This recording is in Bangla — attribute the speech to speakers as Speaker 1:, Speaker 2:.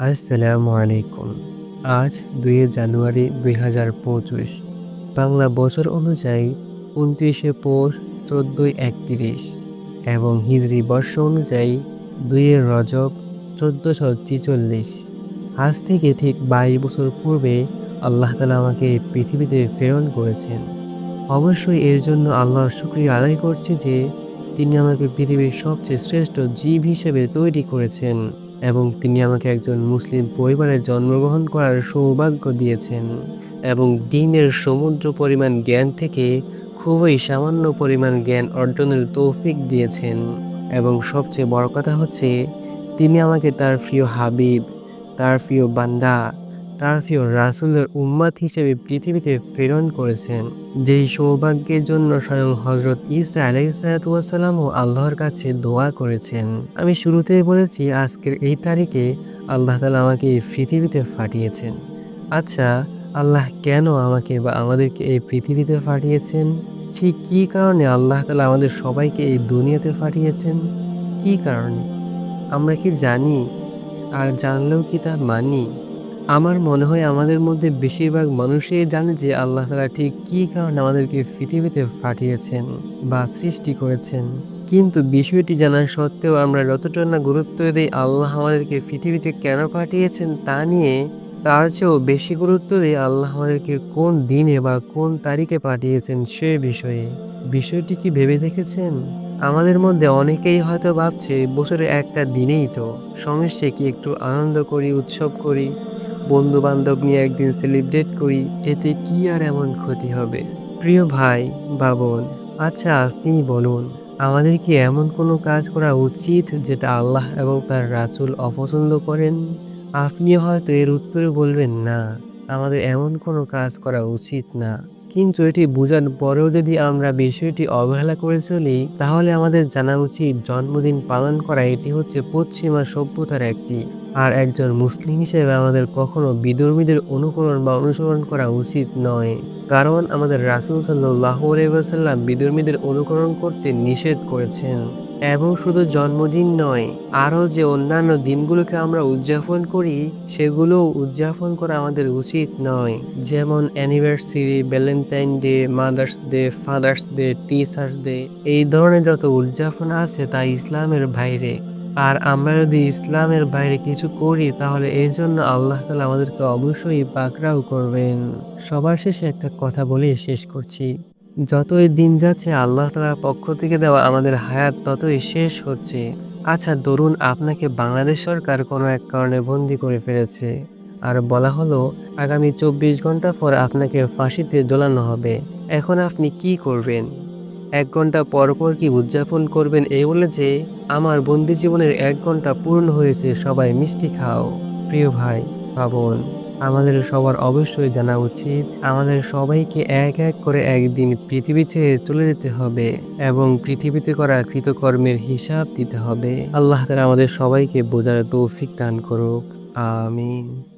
Speaker 1: আসসালামু আলাইকুম। আজ দুই জানুয়ারি দুই হাজার পঁচিশ। বাংলা বছর অনুযায়ী উনত্রিশে পৌষ চোদ্দোই একত্রিশ এবং হিজরি বর্ষ অনুযায়ী দুইয়ের রজব চোদ্দোশো ছিচল্লিশ। আজ থেকে ঠিক বাইশ বছর পূর্বে আল্লাহ তালা আমাকে পৃথিবীতে প্রেরণ করেছেন। অবশ্যই এর জন্য আল্লাহ শুক্রিয়া আদায় করছি যে তিনি আমাকে পৃথিবীর সবচেয়ে শ্রেষ্ঠ জীব হিসেবে তৈরি করেছেন। এবং তিনি আমাকে একজন মুসলিম পরিবারে জন্মগ্রহণ করার সৌভাগ্য দিয়েছেন এবং দিনের সমুদ্র পরিমাণ জ্ঞান থেকে খুবই সামান্য পরিমাণ জ্ঞান অর্জনের তৌফিক দিয়েছেন। এবং সবচেয়ে বড় কথা হচ্ছে, তিনি আমাকে তার প্রিয় হাবিব, তার প্রিয় বান্দা, তার প্রিয় রাসুলের উম্মাদ হিসেবে পৃথিবীতে প্রেরণ করেছেন। যেই সৌভাগ্যের জন্য স্বয়ং হজরত ইসা ও আল্লাহর কাছে দোয়া করেছেন। আমি শুরুতেই বলেছি, আজকের এই তারিখে আল্লাহ তালা আমাকে এই পৃথিবীতে পাঠিয়েছেন। আচ্ছা আল্লাহ কেন আমাকে বা আমাদেরকে এই পৃথিবীতে পাঠিয়েছেন? ঠিক কী কারণে আল্লাহ তালা আমাদের সবাইকে এই দুনিয়াতে পাঠিয়েছেন? কী কারণে? আমরা কি জানি? আর জানলেও কি তা মানি? আমার মনে হয় আমাদের মধ্যে বেশিরভাগ মানুষই জানে যে আল্লাহ তালা ঠিক কী কারণে আমাদেরকে পৃথিবীতে পাঠিয়েছেন বা সৃষ্টি করেছেন। কিন্তু বিষয়টি জানা সত্ত্বেও আমরা যতটা না গুরুত্ব দিই আল্লাহ আমাদেরকে পৃথিবীতে কেন পাঠিয়েছেন তা নিয়ে, তার চেয়েও বেশি গুরুত্ব দিই আল্লাহ আমাদেরকে কোন দিনে বা কোন তারিখে পাঠিয়েছেন সে বিষয়ে। বিষয়টি কি ভেবে দেখেছেন? আমাদের মধ্যে অনেকেই হয়তো ভাবছে, বছরে একটা দিনেই তো। সমস্যা কি একটু আনন্দ করি, উৎসব করি বন্ধু বান্ধব নিয়ে একদিন সেলিব্রেট করি, এতে কি আর এমন ক্ষতি হবে? প্রিয় ভাই বা বোন আচ্ছা আপনি বলুন, আমাদের কি এমন কোনো কাজ করা উচিত যেটা আল্লাহ এবং তার রাসূল অপছন্দ করেন? আপনি হয়তো এর উত্তরে বলবেন, না, আমাদের এমন কোনো কাজ করা উচিত না। কিন্তু এটি বোঝার পরেও যদি আমরা বিষয়টি অবহেলা করে চলি, তাহলে আমাদের জানা উচিত জন্মদিন পালন করা এটি হচ্ছে পশ্চিমা সভ্যতার একটি আর একজন মুসলিম হিসেবে আমাদের কখনো বিধর্মীদের অনুকরণ বা অনুসরণ করা উচিত নয়। কারণ আমাদের রাসুল সাল্লাহ আলাইসাল্লাম বিধর্মীদের অনুকরণ করতে নিষেধ করেছেন। এবং শুধু জন্মদিন নয়, আরও যে অন্যান্য দিনগুলোকে আমরা উদযাপন করি সেগুলো উদযাপন করা আমাদের উচিত নয়। যেমন anniversary valentine day mother's day father's day teacher's day এই ধরনের যত উদযাপন আছে তা ইসলামের বাইরে। আর আমরা যদি ইসলামের বাইরে কিছু করি, তাহলে এর জন্য আল্লাহ তালা আমাদেরকে অবশ্যই পাকড়াও করবেন। সবার শেষে একটা কথা বলে শেষ করছি। যতই দিন যাচ্ছে, আল্লাহ তালার পক্ষ থেকে দেওয়া আমাদের হায়াত ততই শেষ হচ্ছে। আচ্ছা ধরুন আপনাকে বাংলাদেশ সরকার কোনো এক কারণে বন্দি করে ফেলেছে। আর বলা হলো, আগামী চব্বিশ ঘণ্টা পর আপনাকে ফাঁসিতে দোলানো হবে। এখন আপনি কি করবেন? এক ঘণ্টা পর পর কি উদযাপন করবেন এই বলে যে, আমার বন্দি জীবনের এক ঘণ্টা পূর্ণ হয়েছে, সবাই মিষ্টি খাও। প্রিয় ভাই পাবন আমাদের সবার অবশ্যই জানা উচিত, আমাদের সবাইকে এক এক করে একদিন পৃথিবী ছেড়ে চলে যেতে হবে এবং পৃথিবীতে করা কৃতকর্মের হিসাব দিতে হবে। আল্লাহ তালা আমাদের সবাইকে বোঝার তৌফিক দান করুক। আমিন।